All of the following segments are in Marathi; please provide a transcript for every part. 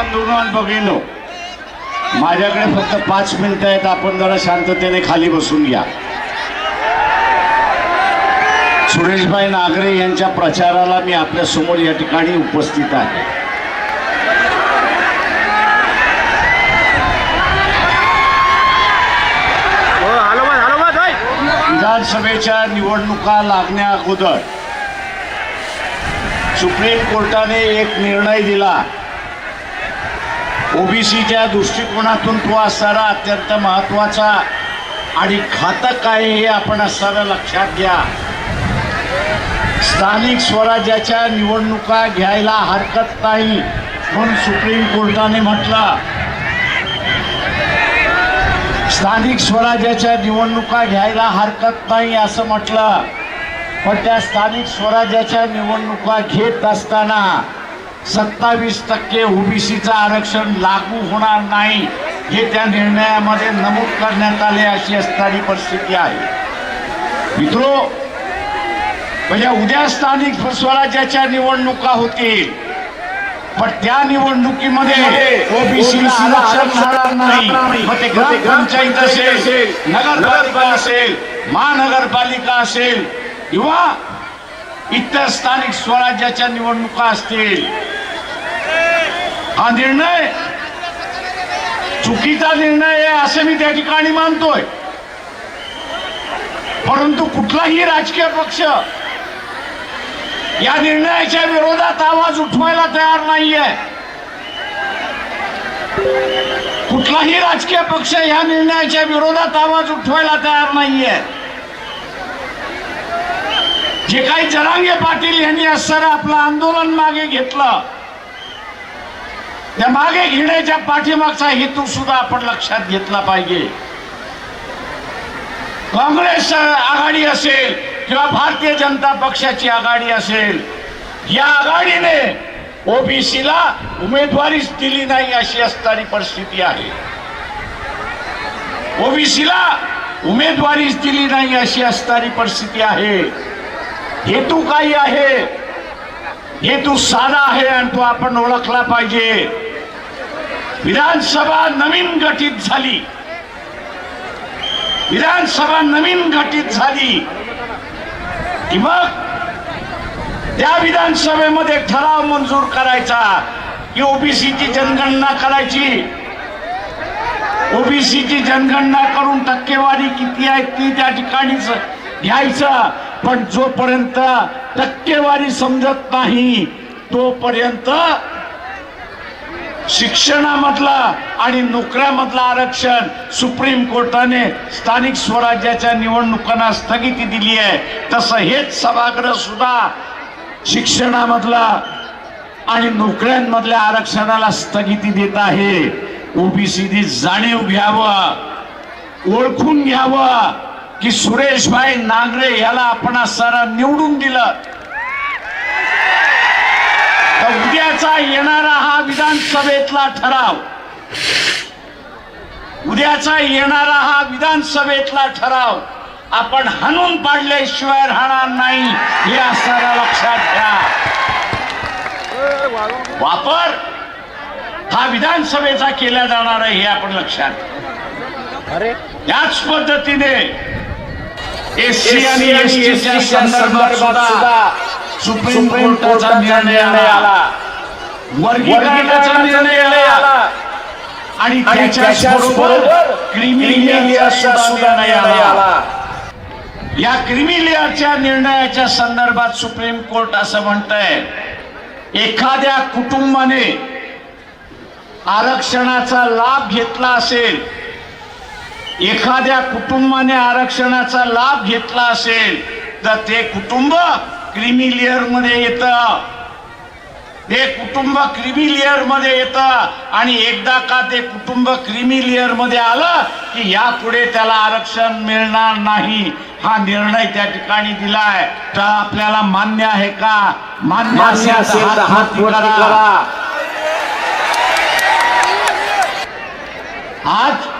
आणि भगिनो. माझ्याकडे फक्त पाच मिनिटं आहेत आपण जरा शांततेने खाली बसून घ्या. सुरेशभाई नागरे यांच्या प्रचाराला मी आपल्यासमोर या ठिकाणी उपस्थित आहे. हो विधानसभेच्या निवडणुका लागण्या अगोदर सुप्रीम कोर्टाने एक निर्णय दिला. ओबीसीच्या दृष्टिकोनातून तो असणारा अत्यंत महत्त्वाचा आणि घातक आहे हे आपण असताना लक्षात घ्या. स्थानिक स्वराज्याच्या निवडणुका घ्यायला हरकत नाही म्हणून सुप्रीम कोर्टाने म्हटलं. स्थानिक स्वराज्याच्या निवडणुका घ्यायला हरकत नाही असं म्हटलं. पण त्या स्थानिक स्वराज्याच्या निवडणुका घेत असताना सत्तावीस टक्के ओबीसीचं आरक्षण लागू होणार नाही हे त्या निर्णयामध्ये नमूद करण्यात आले अशी असणारी परिस्थिती आहे. मित्रो म्हणजे उद्या स्थानिक स्वराज्याच्या निवडणुका होतील पण त्या निवडणुकीमध्ये ओबीसीला आरक्षण मिळणार नाही. मग ते ग्रामपंचायत असेल नगरपालिका असेल महानगरपालिका असेल किंवा इतर स्थानिक स्वराज्याच्या निवडणुका असतील. हा निर्णय चुकीचा निर्णय आहे असं मी त्या ठिकाणी मानतोय. परंतु कुठलाही राजकीय पक्ष या निर्णयाच्या विरोधात आवाज उठवायला तयार नाहीये. कुठलाही राजकीय पक्ष या निर्णयाच्या विरोधात आवाज उठवायला तयार नाहीये. जे काही जरांगे पाटील यांनी असणारं आपलं आंदोलन मागे घेतलं त्या मागे घेण्याच्या पाठीमागचा हेतू सुद्धा आपण लक्षात घेतला पाहिजे. काँग्रेस आघाडी असेल किंवा भारतीय जनता पक्षाची आघाडी असेल या आघाडीने ओबीसीला उमेदवारीच दिली नाही अशी असणारी परिस्थिती आहे. ओबीसीला उमेदवारीच दिली नाही अशी असणारी परिस्थिती आहे. हेतू काही आहे. हेतू साधा आहे आणि तो आपण ओळखला पाहिजे. विधानसभा नवीन गठीत झाली. विधानसभा नवीन गठीत झाली. की मग त्या विधानसभेमध्ये ठराव मंजूर करायचा. की ओबीसीची जनगणना करायची. ओबीसीची जनगणना करून टक्केवारी किती आहे ती त्या ठिकाणीच घ्यायचं. पण जोपर्यंत टक्केवारी समजत नाही तोपर्यंत शिक्षणामधला आणि नोकऱ्यामधला आरक्षण सुप्रीम कोर्टाने स्थानिक स्वराज्याच्या निवडणुकांना स्थगिती दिली आहे. तसं हेच सभागृह सुद्धा शिक्षणामधला आणि नोकऱ्यांमधल्या आरक्षणाला स्थगिती देत आहे. ओबीसीनी जाणीव घ्यावं ओळखून घ्यावं. की सुरेशभाई नांगरे याला आपण सारा निवडून दिलं. उद्याचा येणारा हा विधानसभेतला ठराव. उद्याचा येणारा हा विधानसभेतला ठराव आपण हाणून पाडल्याशिवाय राहणार नाही हे असणारा लक्षात घ्या. वापर हा विधानसभेचा केला जाणार आहे हे आपण लक्षात. याच पद्धतीने एससी आणि एसटीच्या संदर्भात सुद्धा सुप्रीम कोर्टाचा निर्णय आला. वर्गीकरणाचा निर्णय आला. आणि त्याच्याच बरोबर क्रिमी लेअरचा सुद्धा आला. या क्रिमी लेअरच्या निर्णयाच्या संदर्भात सुप्रीम कोर्ट असं म्हणतंय एखाद्या कुटुंबाने आरक्षणाचा लाभ घेतला असेल एखाद्या कुटुंबाने आरक्षणाचा लाभ घेतला असेल तर ते कुटुंब क्रिमी लेअरमध्ये येतं. ते कुटुंब क्रिमी लेअरमध्ये येतं आणि एकदा का ते कुटुंब क्रिमी लेअरमध्ये आलं की यापुढे त्याला आरक्षण मिळणार नाही. हा निर्णय त्या ठिकाणी दिलाय. तर आपल्याला मान्य आहे का? मान्य आज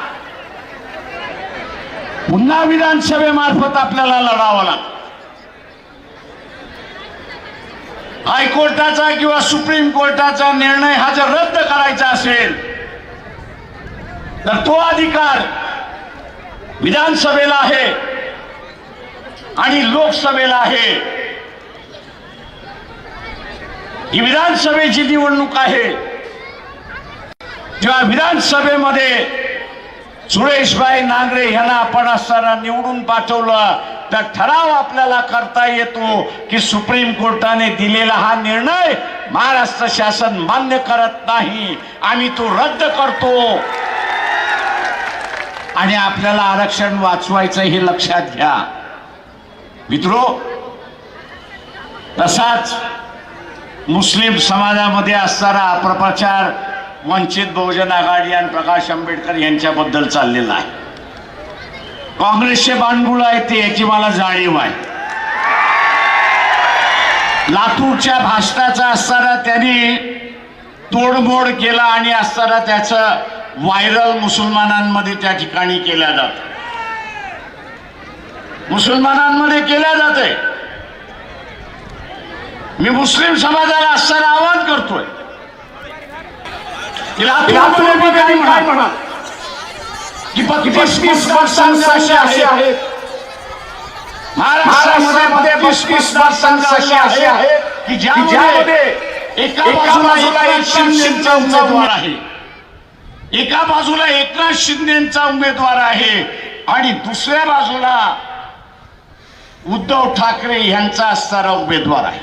पुन्हा विधानसभेमार्फत आपल्याला लढावा लागतो. हायकोर्टाचा किंवा सुप्रीम कोर्टाचा निर्णय हा जर रद्द करायचा असेल तर तो अधिकार विधानसभेला आहे आणि लोकसभेला आहे. ही विधानसभेची निवडणूक आहे. जेव्हा विधानसभेमध्ये सुरेशभाई नांगरे यांना आपण असताना निवडून पाठवलं. तर ठराव आपल्याला करता येतो की सुप्रीम कोर्टाने दिलेला हा निर्णय महाराष्ट्र शासन मान्य करत नाही. आम्ही तो रद्द करतो. आणि आपल्याला आरक्षण वाचवायचं हे लक्षात घ्या. मित्रो तसाच मुस्लिम समाजामध्ये असणारा अपप्रचार वंचित बहुजन आघाडी आणि प्रकाश आंबेडकर यांच्याबद्दल चाललेला आहे. काँग्रेसचे बांडगुळ आहेत ते याची मला जाणीव आहे. लातूरच्या भाषणाचा असताना त्यांनी तोडमोड केला आणि असताना त्याचं व्हायरल मुसलमानांमध्ये त्या ठिकाणी केल्या जात. मुसलमानांमध्ये केल्या जाते मी मुस्लिम समाजाला असताना आवाहन करतोय. काय म्हणा. की पस्तीस मतदारसंघ असे आहेत. महाराष्ट्रामध्ये पस्तीस मतदारसंघ असे की ज्यामध्ये एका बाजूला एकनाथ शिंदेचा उमेदवार आहे. एका बाजूला एकनाथ शिंदेचा उमेदवार आहे आणि दुसऱ्या बाजूला उद्धव ठाकरे यांचा असणारा उमेदवार आहे.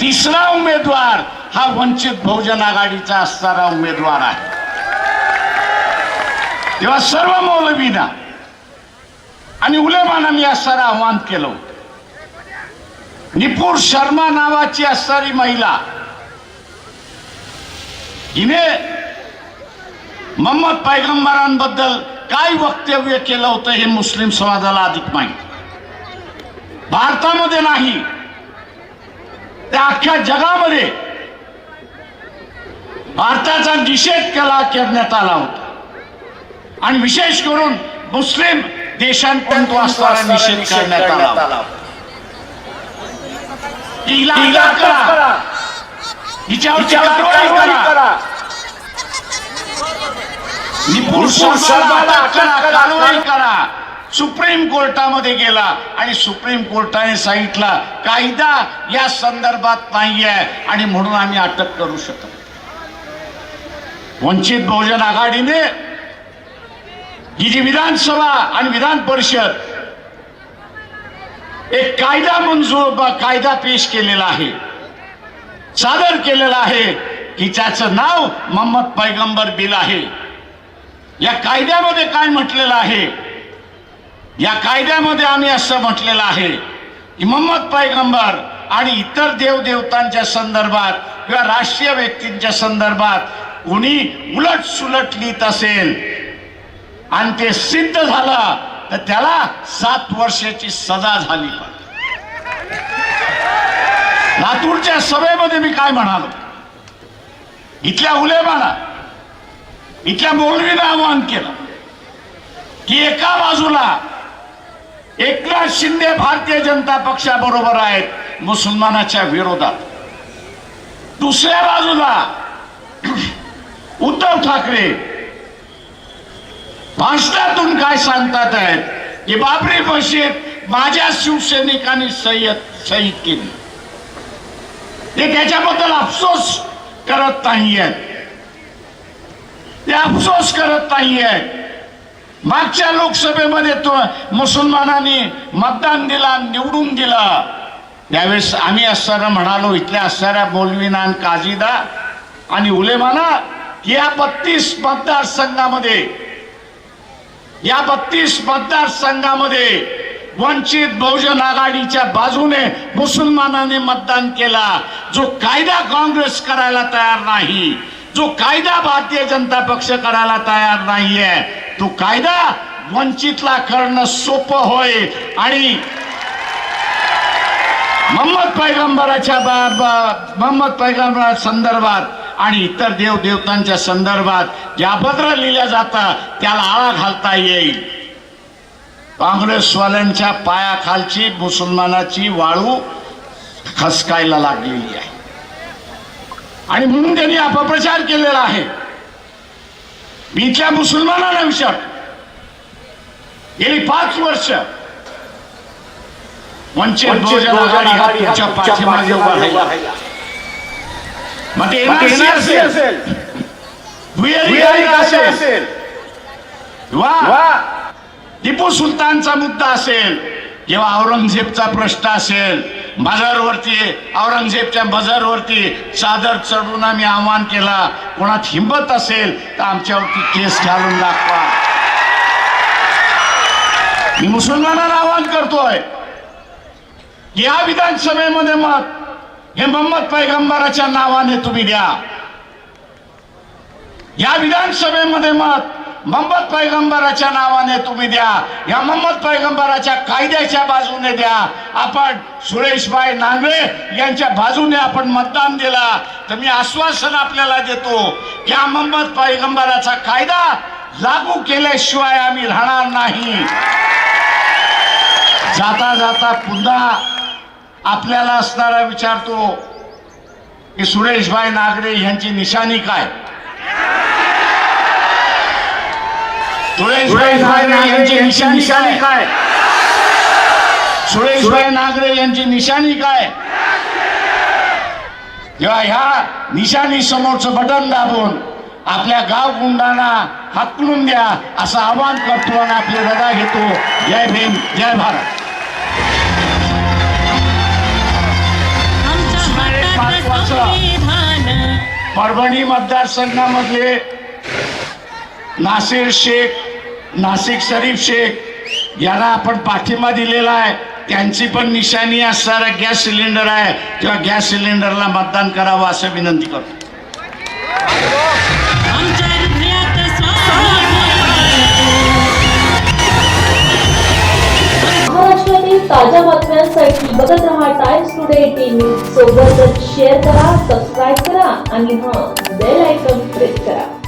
तिसरा उमेदवार हा वंचित बहुजन आघाडीचा असणारा उमेदवार आहे तेव्हा सर्व मौलवीना आणि उलेमाना मी असणारं आव्हान केलं होतं. निपूर शर्मा नावाची असणारी महिला हिने मोहम्मद पैगंबरांबद्दल काय वक्तव्य केलं होतं हे मुस्लिम समाजाला अधिक माहिती भारतामध्ये नाही त्या अख्ख्या जगामध्ये भारताचा निषेध केला करण्यात आला होता. आणि विशेष करून मुस्लिम तो असणारा निषेध करण्यात आला करा. कारवाई करा. सुप्रीम कोर्टामध्ये गेला आणि सुप्रीम कोर्टाने सांगितला कायदा या संदर्भात नाही आहे आणि म्हणून आम्ही अटक करू शकत वंचित बहुजन आघाडीने ही जी विधानसभा आणि विधान परिषद एक कायदा मंजूर कायदा पेश केलेला आहे. सादर केलेला आहे की त्याचं नाव मोहम्मद पैगंबर बिल आहे. या कायद्यामध्ये काय म्हटलेलं आहे? या कायद्यामध्ये आम्ही असं म्हटलेलं आहे की मोहम्मद पैगंबर आणि इतर देवदेवतांच्या संदर्भात किंवा राष्ट्रीय व्यक्तींच्या संदर्भात कोणी उलट सुलट लिहित असेल आणि ते सिद्ध झालं तर त्याला सात वर्षाची सजा झाली. लातूरच्या सभेमध्ये मी काय म्हणालो? इथल्या उलेमाना इथल्या मौलवीनं आवाहन केलं की एका बाजूला एकनाथ शिंदे भारतीय जनता पक्षाबरोबर आहेत मुसलमानाच्या विरोधात. दुसऱ्या बाजूला उद्धव ठाकरे भाषणातून काय सांगतात आहेत? की बाबरी मशीद माझ्या शिवसैनिकांनी सय्यद शहीद केली. ते त्याच्याबद्दल अफसोस करत नाहीयेत. ते अफसोस करत नाहीयेत. मागच्या लोकसभेमध्ये तो मुसलमानांनी मतदान दिला निवडून दिला. त्यावेळेस आम्ही असताना म्हणालो इथल्या असणाऱ्या मौलवीना काजीदा आणि उलेमाना या बत्तीस मतदारसंघामध्ये या बत्तीस मतदारसंघामध्ये वंचित बहुजन आघाडीच्या बाजूने मुसलमानाने मतदान केला. जो कायदा काँग्रेस करायला तयार नाही जो कायदा भारतीय जनता पक्ष करायला तयार नाहीये तो कायदा वंचितला करणं सोपं होय. आणि मोहम्मद पैगंबराच्या बा- बा- मोहम्मद पैगंबरा संदर्भात आणि इतर देव देवतांच्या संदर्भात ज्या पत्र लिहिल्या जातं त्याला आळा घालता येईल. काँग्रेसवाल्यांच्या पायाखालची मुसलमानाची वाळू खसकायला लागलेली आहे. आणि म्हणून त्यांनी अपप्रचार केलेला आहे. मी इथल्या मुसलमानांना विचार गेली पाच वर्ष वंचित बहुजन आघाडी हा पाठीमागे उभा राहिला. मग ते NRC असेल भुयारी असेल वा टिपू सुलतानचा मुद्दा असेल किंवा औरंगजेबचा प्रश्न असेल मजरवरती औरंगजेबच्या मजरवरती चादर चढून आम्ही आव्हान केला. कोणात हिंमत असेल तर आमच्यावरती केस घालून दाखवा. मी मुसलमानांना आवाहन करतोय या विधानसभेमध्ये मत हे मोहम्मद पैगंबराच्या नावाने तुम्ही द्या. या विधानसभेमध्ये मत मोहम्मद पैगंबराच्या नावाने तुम्ही द्या. या मोहम्मद पैगंबराच्या कायद्याच्या बाजूने द्या. आपण सुरेशभाई नांगरे यांच्या बाजूने आपण मतदान दिला. तर मी आश्वासन आपल्याला देतो की हा मोहम्मद पैगंबराचा कायदा लागू केल्याशिवाय आम्ही राहणार नाही. जाता जाता पुन्हा आपल्याला असणारा विचारतो की सुरेशभाई नागरे यांची निशाणी काय? सुरेशभाई नागरे यांची निशाणी काय? सुरेशभाई नागरे यांची निशाणी काय? जेव्हा ह्या निशाणी समोरचं बटन दाबून आपल्या गाव गुंडांना हाकलून द्या असं आवाहन करतो आणि आपली रजा घेतो. जय भीम जय भारत. परभणी मतदारसंघामध्ये नासिर शेख नाशिक शरीफ शेख यांना आपण पाठिंबा दिलेला आहे. त्यांची पण निशाणी असणारा गॅस सिलेंडर आहे. तेव्हा गॅस सिलेंडरला मतदान करावं असं विनंती करतो. महाराष्ट्रातील ताज्या बातम्यांसाठी बघत रहा टाइम्स टुडे टी न्यूज सोबतच शेअर करा सबस्क्राईब करा आणि हां बेल आयकॉन प्रेस करा.